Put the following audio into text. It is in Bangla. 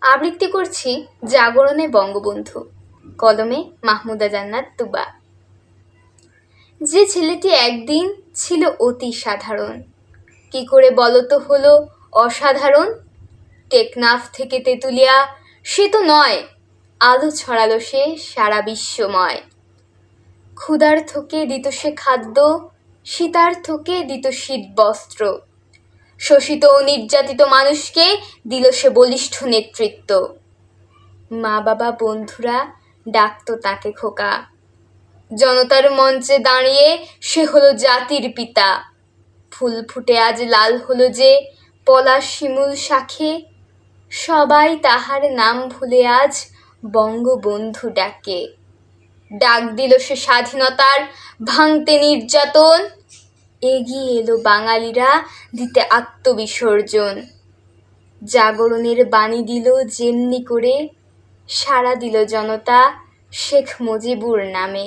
আবৃত্তি করছি জাগরণে বঙ্গবন্ধু, কলমে মাহমুদা জান্নাত তুবা। যে ছেলেটি একদিন ছিল অতি সাধারণ। কি করে বলতো হলো অসাধারণ? টেকনাফ থেকে তেঁতুলিয়া, সে তো নয়, আলো ছড়ালো সে সারা বিশ্বময়। ক্ষুধার্থকে দিত সে খাদ্য, শীতার্থকে দিত শীত বস্ত্র শোষিত ও নির্যাতিত মানুষকে দিল সে বলিষ্ঠ নেতৃত্ব। মা বাবা বন্ধুরা ডাকতো তাকে খোকা। জনতার মঞ্চে দাঁড়িয়ে সে হলো জাতির পিতা। ফুল ফুটে আজ লাল হলো যে পলাশ শিমুল শাখে। সবাই তাহার নাম ভুলে আজ বঙ্গবন্ধু ডাকে। ডাক দিল সে স্বাধীনতার ভাঙতে নির্যাতন। এগিয়ে এলো বাঙালিরা দিতে আত্মবিসর্জন। জাগরণের বাণী দিল যেমনি করে, সাড়া দিল জনতা শেখ মুজিবুর নামে।